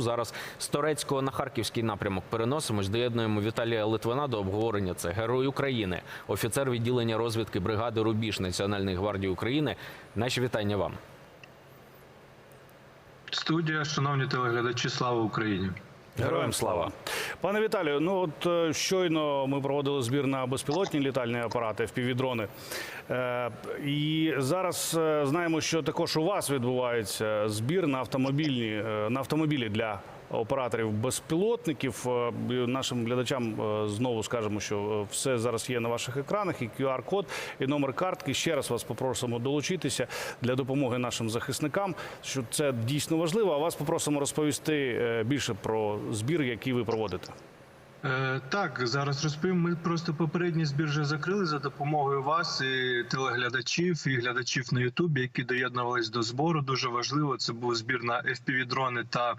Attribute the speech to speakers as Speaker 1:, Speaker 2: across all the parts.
Speaker 1: Зараз з Торецького на Харківський напрямок переносимось. Доєднуємо Віталія Литвина до обговорення. Це герой України, офіцер відділення розвідки бригади Рубіж Національної гвардії України. Наші вітання вам.
Speaker 2: Студія, шановні телеглядачі, слава Україні!
Speaker 1: Героям слава.
Speaker 3: Пане Віталію, ну от е, щойно ми проводили збір на безпілотні літальні апарати, впівдрони. Е, і зараз е, знаємо, що також у вас відбувається збір на автомобільні е, на автомобілі для операторів безпілотників. Е, Нашим глядачам е, знову скажемо, що е, все зараз є на ваших екранах, і QR-код, і номер картки. Ще раз вас попросимо долучитися для допомоги нашим захисникам. Що це дійсно важливо. А вас попросимо розповісти більше про збір, який ви проводите.
Speaker 2: Е, так, зараз розповім. Ми просто попередній збір вже закрили за допомогою вас і телеглядачів і глядачів на Ютубі, які доєднувались до збору. Дуже важливо. Це був збір на FPV-дрони та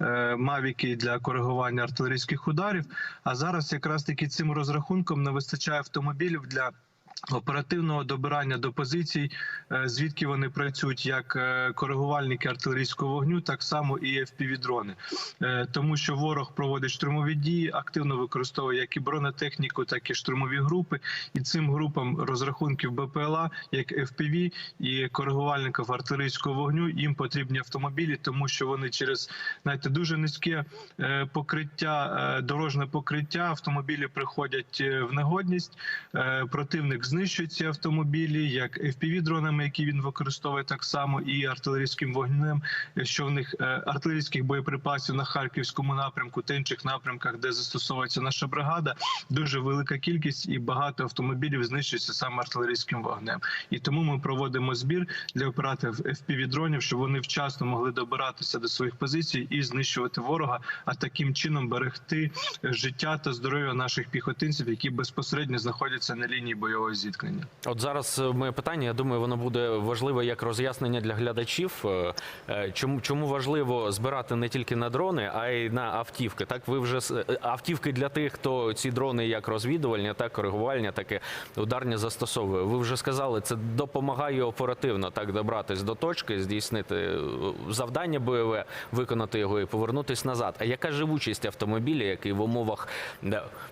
Speaker 2: е, мавіки для коригування артилерійських ударів. А зараз якраз таки цим розрахунком не вистачає автомобілів для. Оперативного добирання до позицій, е, звідки вони працюють як е, коригувальники артилерійського вогню, так само і FPV-дрони. Е, тому що ворог проводить штурмові дії, активно використовує як і бронетехніку, так і штурмові групи. І цим групам розрахунків БПЛА, як FPV і коригувальників артилерійського вогню, їм потрібні автомобілі, тому що вони через знаєте, дуже низьке покриття, дорожне покриття. Автомобілі приходять в негодність. Противник знищує ці автомобілі, як FPV-дронами, які він використовує так само, і артилерійським вогнем, що в них е, артилерійських боєприпасів на харківському напрямку та інших напрямках, де застосовується наша бригада, дуже велика кількість і багато автомобілів знищується саме артилерійським вогнем. І тому ми проводимо збір для операторів FPV-дронів, щоб вони вчасно могли добиратися до своїх позицій і знищувати ворога, а таким чином берегти життя та здоров'я наших піхотинців, які безпосередньо знаходяться на лінії бойового зіткнення.
Speaker 1: От зараз е, моє питання. Я думаю, воно буде важливе як роз'яснення для глядачів. Е, е, Чому чому важливо збирати не тільки на дрони, а й на автівки? Так, ви вже автівки для тих, хто ці дрони як розвідувальні, так коригувальні, так і ударні застосовує. Ви вже сказали, це допомагає оперативно так добратись до точки, здійснити завдання бойове, виконати його і повернутись назад. А яка живучість автомобіля, який в умовах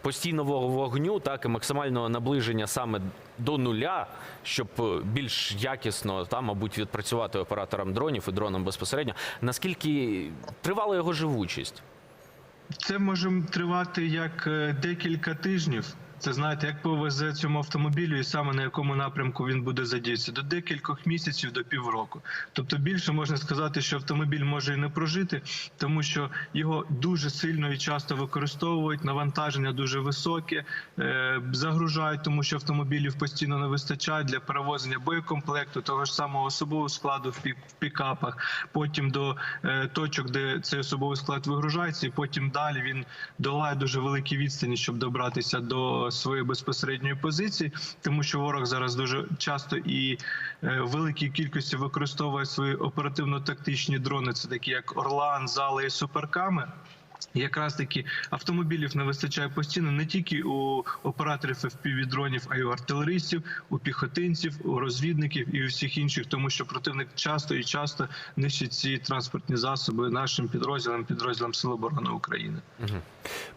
Speaker 1: постійного вогню, так і максимального наближення саме до нуля, щоб е, більш якісно там, мабуть, відпрацювати операторам дронів і дронам безпосередньо. Наскільки тривала його живучість?
Speaker 2: Це може тривати як е, декілька тижнів. Це знаєте, як повезе цьому автомобілю, і саме на якому напрямку він буде задіятися, до декількох місяців до півроку. Тобто більше можна сказати, що автомобіль може і не прожити, тому що його дуже сильно і часто використовують. Навантаження дуже високе, е, загружають, тому що автомобілів постійно не вистачає для перевозення боєкомплекту, того ж самого особового складу в пік- в пікапах, потім до е, точок, де цей особовий склад вигружається, і потім далі він долає дуже великі відстані, щоб добратися до своєї безпосередньої позиції, тому що ворог зараз дуже часто і е, в великій кількості використовує свої оперативно-тактичні дрони. Це такі як Орлан, Зала і Суперками. Якраз таки автомобілів не вистачає постійно не тільки у операторів FPV-дронів, а й у артилеристів, у піхотинців, у розвідників і у всіх інших, тому що противник часто і часто нищить ці транспортні засоби нашим підрозділам, підрозділам Сил оборони України.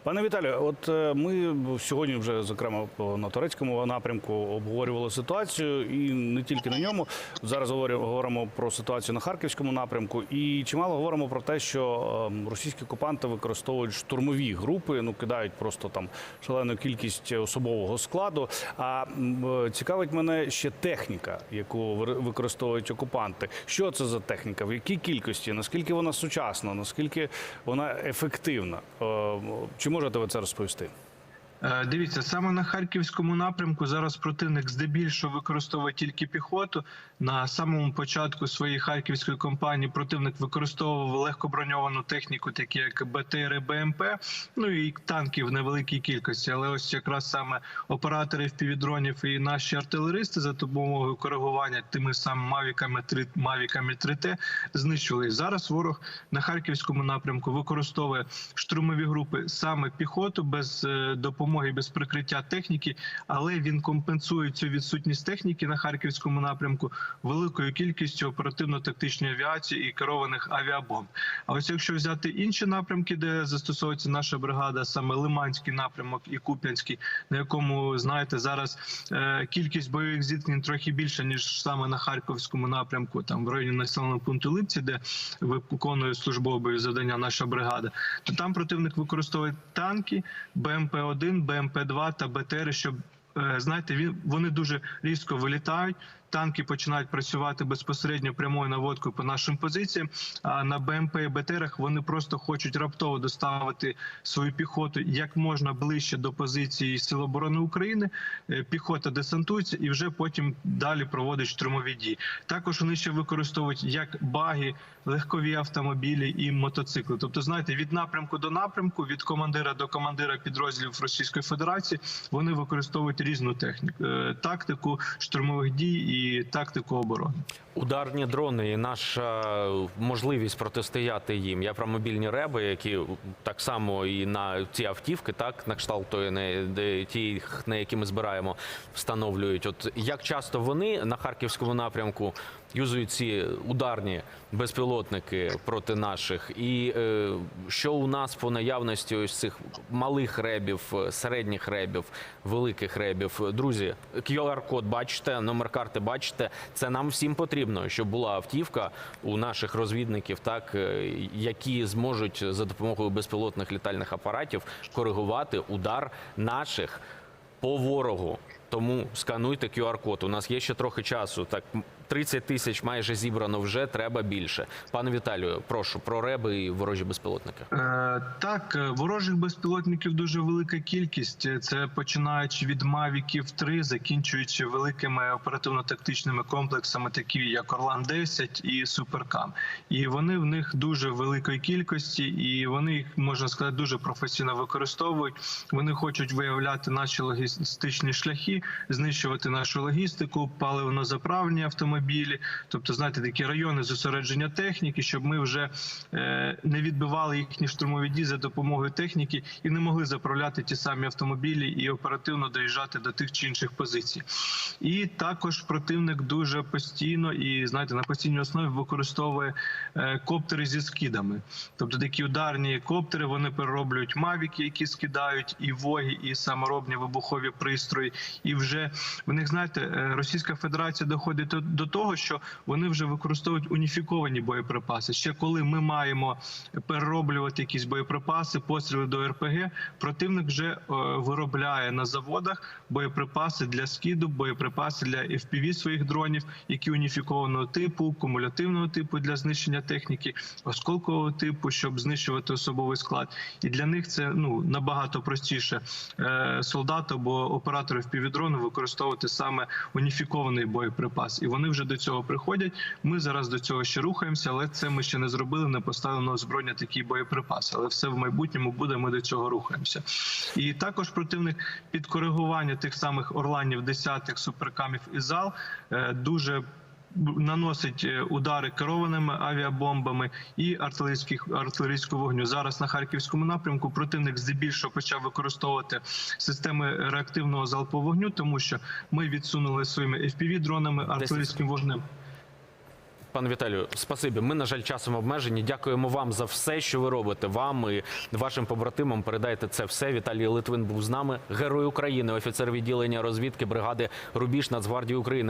Speaker 3: Пане Віталію, от е, ми сьогодні вже зокрема на турецькому напрямку обговорювали ситуацію, і не тільки на ньому. Зараз говоримо про ситуацію на харківському напрямку, і чимало говоримо про те, що е, російські окупанти використовують штурмові групи, ну кидають просто там шалену кількість особового складу. А е, цікавить мене ще техніка, яку використовують окупанти. Що це за техніка? В якій кількості? Наскільки вона сучасна? Наскільки вона ефективна? Е, Чи можете ви це розповісти?
Speaker 2: Е, Дивіться, саме на харківському напрямку зараз противник здебільшого використовує тільки піхоту. На самому початку своєї харківської кампанії противник використовував легкоброньовану техніку, такі як БТР, БМП, ну і танки в невеликій кількості. Але ось якраз саме оператори впівдронів і наші артилеристи за допомогою коригування тими самими мавіками 3 мавіками 3Т знищували. Зараз ворог на харківському напрямку використовує штурмові групи саме піхоту без е, допомоги допомоги без прикриття техніки, але він компенсує цю відсутність техніки на харківському напрямку великою кількістю оперативно-тактичної авіації і керованих авіабомб. А ось якщо взяти інші напрямки, де застосовується наша бригада, саме Лиманський напрямок і Куп'янський, на якому знаєте зараз е, кількість бойових зіткнень трохи більше ніж саме на харківському напрямку, там в районі населеного пункту Липці, де виконує службові завдання наша бригада, то там противник використовує танки, БМП-1, БМП-2 та БТР, щоб е, знаєте, він вони дуже різко вилітають. Танки починають працювати безпосередньо прямою наводкою по нашим позиціям. А на БМП і БТРах вони просто хочуть раптово доставити свою піхоту як можна ближче до позиції Сил оборони України. Е, Піхота десантується і вже потім далі проводить штурмові дії. Також вони ще використовують як баги, легкові автомобілі і мотоцикли. Тобто, знаєте, від напрямку до напрямку, від командира до командира підрозділів Російської Федерації вони використовують різну техніку, е, тактику штурмових дій і тактику оборони.
Speaker 1: Ударні дрони і наша можливість протистояти їм. Я про мобільні реби, які так само і на ці автівки, так на кшталт ті, на які ми збираємо, встановлюють. От як часто вони на харківському напрямку юзують ці ударні безпілотники проти наших, і е, що у нас по наявності ось цих малих ребів, середніх ребів, великих ребів. Друзі, QR-код бачите, номер карти бачите. Це нам всім потрібно, щоб була автівка у наших розвідників, так е, які зможуть за допомогою безпілотних літальних апаратів коригувати удар наших по ворогу. Тому скануйте QR-код. У нас є ще трохи часу. Так 30 тисяч майже зібрано вже. Треба більше. Пане Віталію, прошу про реби і ворожі безпілотники.
Speaker 2: Е, так, е, ворожих безпілотників дуже велика кількість. Це починаючи від Мавіків 3, закінчуючи великими оперативно-тактичними комплексами, такі як Орлан 10 і Суперкам. І вони в них дуже великої кількості, і вони їх можна сказати дуже професійно використовують. Вони хочуть виявляти наші логістичні шляхи, знищувати нашу логістику, паливно-заправні автомобілі, тобто знаєте, такі райони зосередження техніки, щоб ми вже е, не відбивали їхні штурмові дії за допомогою техніки і не могли заправляти ті самі автомобілі і оперативно доїжджати до тих чи інших позицій. І також противник дуже постійно і знаєте на постійній основі використовує е, коптери зі скидами, тобто такі ударні коптери вони перероблюють мавіки, які скидають, і воги, і саморобні вибухові пристрої. І вже в них знаєте, е, Російська Федерація доходить до, до того, що вони вже використовують уніфіковані боєприпаси. Ще коли ми маємо перероблювати якісь боєприпаси, постріли до РПГ, противник вже е, виробляє на заводах боєприпаси для скиду, боєприпаси для FPV своїх дронів, які уніфікованого типу, кумулятивного типу для знищення техніки, осколкового типу, щоб знищувати особовий склад. І для них це ну набагато простіше е, солдату або оператору FPV-дрону використовувати саме уніфікований боєприпас. І вони вже до цього приходять. Ми зараз до цього ще рухаємося, але це ми ще не зробили, не поставили на озброєння такі боєприпаси. Але все в майбутньому буде. Ми до цього рухаємося. І також противник під коригування тих самих орланів, десятих суперкамів і зал е, дуже наносить е, удари керованими авіабомбами і артилерійських артилерійського вогню. Зараз на харківському напрямку противник здебільшого почав використовувати системи реактивного залпового вогню, тому що ми відсунули своїми fpv дронами артилерійським вогнем.
Speaker 1: Пане Віталію, спасибі. Ми, на жаль, часом обмежені. Дякуємо вам за все, що ви робите. Вам і вашим побратимам передайте це все. Віталій Литвин був з нами. Герой України, офіцер відділення розвідки бригади Рубіж Нацгвардії України.